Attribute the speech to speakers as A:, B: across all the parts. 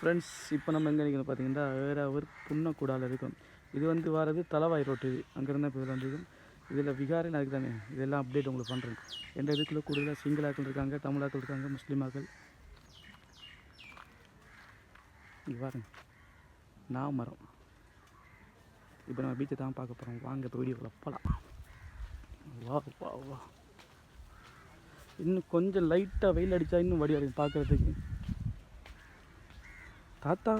A: Friends இப்போ நம்ம எங்கே நிற்கணும் பார்த்தீங்கன்னா வேற ஒரு புன்னக்கூடால இருக்கும். இது வந்து வரது தலவாய் ரோட்டு இது. அங்கேருந்து இப்போ வந்துருக்கும் இதில் விகாரில் அதுக்கு தானே இதெல்லாம் அப்டேட் உங்களுக்கு பண்ணுறேன் எந்த இதுக்குள்ளே கூடுதலாக சிங்களாக்கள் இருக்காங்க தமிழாக்கள் இருக்காங்க முஸ்லீமாக்கள்? இங்கே பாருங்க. நான் மரம். இப்போ நம்ம பீச்சை தான் பார்க்க போகிறோம் வாங்க இப்போ வீடியோக்குள்ள போகலாம் வா வா வா. இன்னும் கொஞ்சம் லைட்டாக வெயில் அடித்தா இன்னும் வடியாக இருக்கும் பார்க்குறதுக்கு. தாத்தா.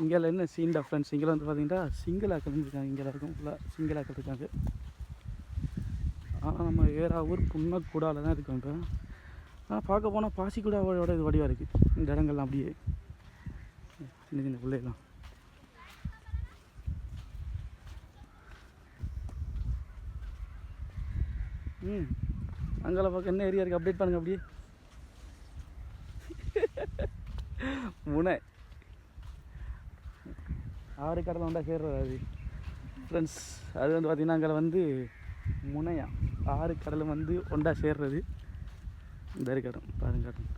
A: இங்கெல்லாம் என்ன சீன் ஃப்ரெண்ட்ஸ் இங்கே வந்து பார்த்தீங்கன்னா சிங்கிளாக இருக்காங்க இங்கே இருக்கும் ஃபுல்லாக சிங்கிளாக இருக்காங்க. ஆனால் நம்ம வேற ஊர் புண்ணக்கூடால தான் இருக்கோம் இப்போ. ஆனால் பார்க்க போனால் பாசிக்கூடாவோட இது வடிவாக இருக்குது இந்த இடங்கள்லாம் அப்படியே. சின்ன சின்ன பிள்ளைலாம் ம். அங்கே பார்க்க என்ன ஏரியா இருக்குது அப்டேட் பண்ணுங்கள் அப்படியே. முனை ஆறு கடலை வந்தால் சேர்றது அது ஃப்ரெண்ட்ஸ் அது வந்து பார்த்திங்கன்னா அங்கே வந்து முனையா. ஆறு கடலும் வந்து ஒன்றா சேர்றது. இந்த இடம் பாருங்க இடம்.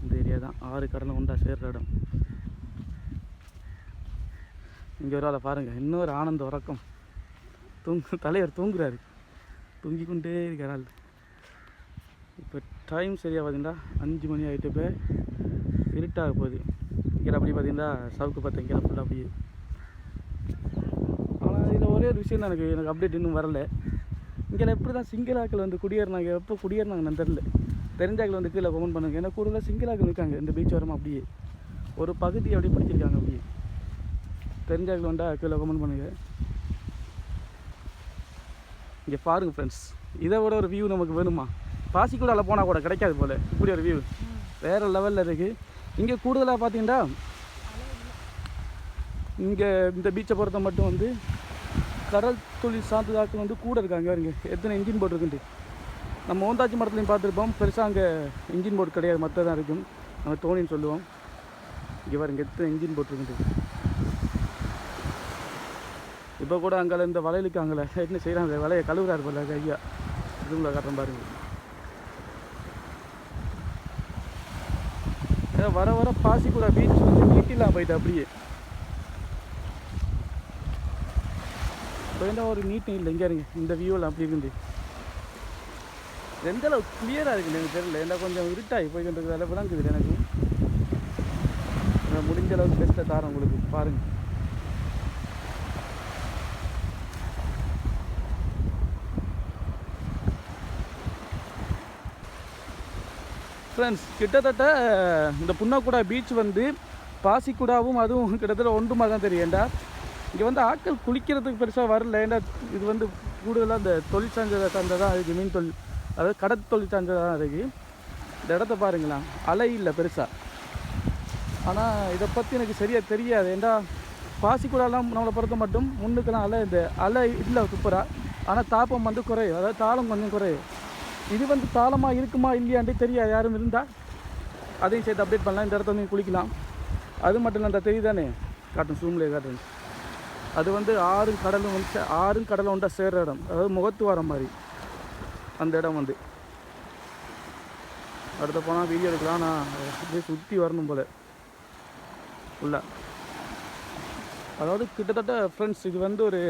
A: இந்த ஏரியா தான் ஆறு கடலும் ஒன்றா சேர்ற இடம். இங்கே ஒரு ஆளை பாருங்கள் இன்னொரு ஆனந்த உறக்கம். தூங்கு தலைவர் தூங்குறாரு. தூங்கி கொண்டே இருக்கிறாள். இப்போ டைம் சரியாக பார்த்தீங்கன்னா அஞ்சு மணி ஆகிட்டு இப்போ இருட்டாக போகுது. இங்கே அப்படி பார்த்தீங்கன்னா சவுக்கு பார்த்தேன். இங்கே ஃபுல்லாக அப்படியே. ஆனால் இதில் ஒரே ஒரு விஷயம் தான் எனக்கு எனக்கு அப்டேட் இன்னும் வரல. இங்கே எப்படி தான் சிங்கிளாக்கள் வந்து குடியேறினாங்க? எப்போ குடியேறினாங்கன்னு தெரில தெரிஞ்சாக்கள் வந்து கீழே கமெண்ட் பண்ணுங்க. ஏன்னா கூடுதலாக சிங்கிளாக்கள் இருக்காங்க. இந்த பீச் வரமா அப்படியே. ஒரு பகுதி அப்படி பிடிச்சிருக்காங்க அப்படியே. தெரிஞ்சாக்கள் வந்தால் கீழே கமெண்ட் பண்ணுங்க. இங்கே பாருங்க ஃப்ரெண்ட்ஸ் இதை விட ஒரு வியூ நமக்கு வேணுமா? பாசிக்குள்ளால போனால் கூட கிடைக்காது போல். இப்படி ஒரு வியூ வேறு லெவலில் இருக்குது இங்கே கூடுதலாக பார்த்தீங்கன்னா இங்கே இந்த பீச்சை பொறுத்த மட்டும் வந்து கடல் தொழில் சார்ந்ததாக்கள் வந்து கூட இருக்காங்க பாருங்க. எத்தனை இன்ஜின் போட் இருக்குன்ட்டு. நம்ம ஓந்தாச்சி மரத்துலையும் பார்த்துருப்போம். பெருசாக அங்கே இன்ஜின் போட் கிடையாது. மற்ற தான் இருக்கும். நம்ம தோணின்னு சொல்லுவோம். இங்கே பாருங்க எத்தனை இன்ஜின் போட் இருக்குன்ட்டு. இப்போ கூட அங்கே இந்த வலையிலுக்கு அங்கே என்ன செய்கிறாங்க வலையை கழுவுறாரு போல ஐயா. இதுங்களை காட்டுறேன் பாருங்கள் வர வர பாசிக்குடா பீச் வந்து நீட்டிலாம் போயிட்டு அப்படியே. இப்போ என்ன ஒரு நீட்டும் இல்லை இங்கே இருங்க. இந்த வியூவில் அப்படி இருந்து. எந்த அளவுக்கு கிளியராக இருக்குது எனக்கு தெரியல. ஏன்னா கொஞ்சம் இருட்டாகி போய்கிட்டு இருக்கிறதால விளங்குது எனக்கு. முடிஞ்ச அளவுக்கு பெஸ்ட்டை தரேன் உங்களுக்கு. பாருங்கள் ஃப்ரெண்ட்ஸ் கிட்டத்தட்ட இந்த புன்னாக்குடா பீச் வந்து பாசிக்குடாவும் அதுவும் கிட்டத்தட்ட ஒன்றுமா தான் தெரியும். ஏண்டா? இங்கே வந்து ஆட்கள் குளிக்கிறதுக்கு பெருசாக வரல. ஏண்டா? இது வந்து கூடுதலாக இந்த தொழில் சார்ந்ததை சார்ந்ததான் இருக்குது மீன் தொழில். அதாவது கடல் தொழில் சார்ந்ததாக தான் இருக்குது இந்த இடத்த பாருங்களேன். அலை இல்லை பெருசாக ஆனால் இதை பற்றி எனக்கு சரியாக தெரியாது. ஏண்டா? பாசிக்குடாலாம் நம்மளை பொறுத்த மட்டும் முன்னுக்கெல்லாம் அலை இந்த அலை இல்லை சூப்பராக ஆனால் தாப்பம் வந்து குறையும். அதாவது தாளம் கொஞ்சம் குறையும். இது வந்து தாளமாக இருக்குமா இல்லையான்ட்டு தெரியாது யாரும் இருந்தால் அதையும் சேர்த்து அப்டேட் பண்ணலாம். இந்த இடத்த வந்து குளிக்கலாம். அது மட்டும் இல்லை அந்த தெரியுதானே காட்டும் சூம்லேயே காட்டும். அது வந்து ஆறும் கடலும் வந்து ஆறும் கடலும் ஒன்றா சேர்ற இடம். அதாவது முகத்துவாரம் மாதிரி. அந்த இடம் வந்து. அடுத்த போனால் வீடியோ எடுக்கலாம். நான் அப்படியே சுற்றி வரணும் போல். உள்ள. அதாவது கிட்டத்தட்ட ஃப்ரெண்ட்ஸ் இது வந்து ஒரு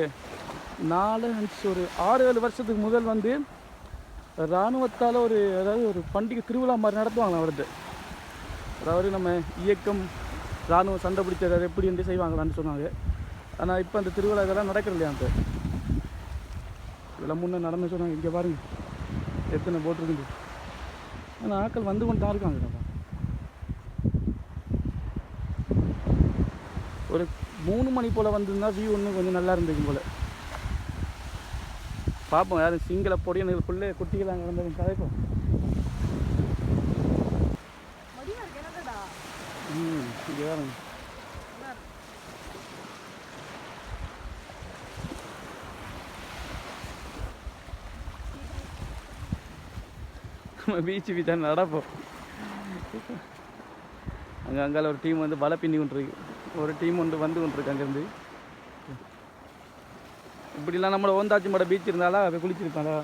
A: நாலு அஞ்சு ஒரு ஆறு ஏழு வருஷத்துக்கு முதல் வந்து இராணுவத்தால் ஒரு அதாவது ஒரு பண்டிகை திருவிழா மாதிரி நடத்துவாங்க அவரது அதாவது நம்ம இயக்கம் இராணுவம் சண்டை பிடிச்சது எப்படி என்று செய்வாங்களான்னு சொன்னாங்க. ஆனால் இப்போ அந்த திருவிழா இதெல்லாம் நடக்கிறது இல்லையா அந்த? இதெல்லாம் முன்னே நடந்து சொன்னாங்க. இங்கே பாருங்க. எத்தனை போட்டிருக்குது ஆனால் ஆட்கள் வந்து கொண்டு தான் இருக்காங்க. ஒரு மூணு மணி போல் வந்திருந்தா வியூ இன்னும் கொஞ்சம் நல்லா இருந்துக்கும் போல். பார்ப்போம் யாரும் சிங்கள பொடியனுக்கு ஃபுல்லே குட்டிகளாக கிடந்தது கதைப்போம். ம் இங்கே நம்ம பீச்சு பீச்சா நடப்போம். அங்கே அங்கால ஒரு டீம் வந்து வலை பின்னி கொண்டிருக்கு. ஒரு டீம் வந்து வந்து கொண்டிருக்கு அங்கேருந்து. இப்படிலாம் நம்ம ஓந்தாச்சி மட பீச் இருந்தாலும் அப்படி குளிச்சிருப்பாங்களா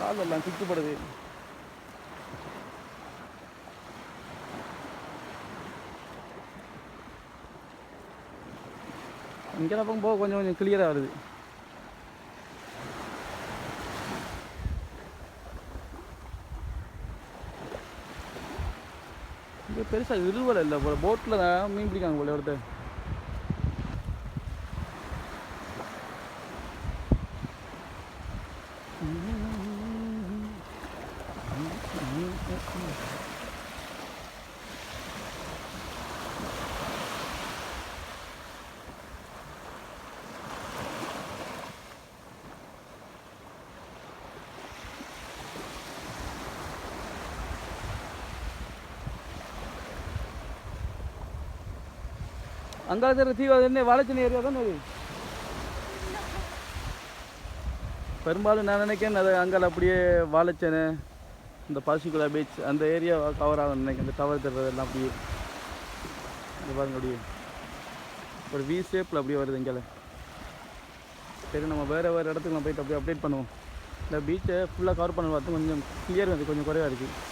A: காலெல்லாம் சுற்றுப்படுது இங்கே பக்கம் போக கொஞ்சம் கொஞ்சம் கிளியராக வருது. இங்கே பெருசாக இழுவலை இல்லை போல் போட்டில் தான் மீன் பிடிக்காங்க போல ஒருத்தர். அங்கே இருக்கிற என்ன? வாழைச்சேனை ஏரியா தானே அது? பெரும்பாலும் நான் நினைக்கிறேன் அது அங்கால் அப்படியே வாழைச்சனை இந்த பாசிக்குலா பீச் அந்த ஏரியா கவர் ஆகும் நினைக்கிறேன். இந்த டவர் தர்றதெல்லாம் அப்படியே. இந்த பாருங்க அப்படியே. ஒரு வி ஷேப்பில் அப்படியே வருது இங்கே சரி நம்ம வேறு வேறு இடத்துக்கு நம்ம போயிட்டு அப்படியே அப்டேட் பண்ணுவோம். இந்த பீச்சை ஃபுல்லாக கவர் பண்ண பார்த்து கொஞ்சம் கிளியர் வந்து கொஞ்சம் குறைவாக இருக்குது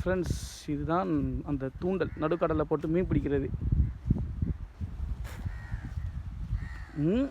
A: ஃப்ரெண்ட்ஸ் இதுதான் அந்த தூண்டல். நடுக்கடலை போட்டு மீன் பிடிக்கிறது. ம்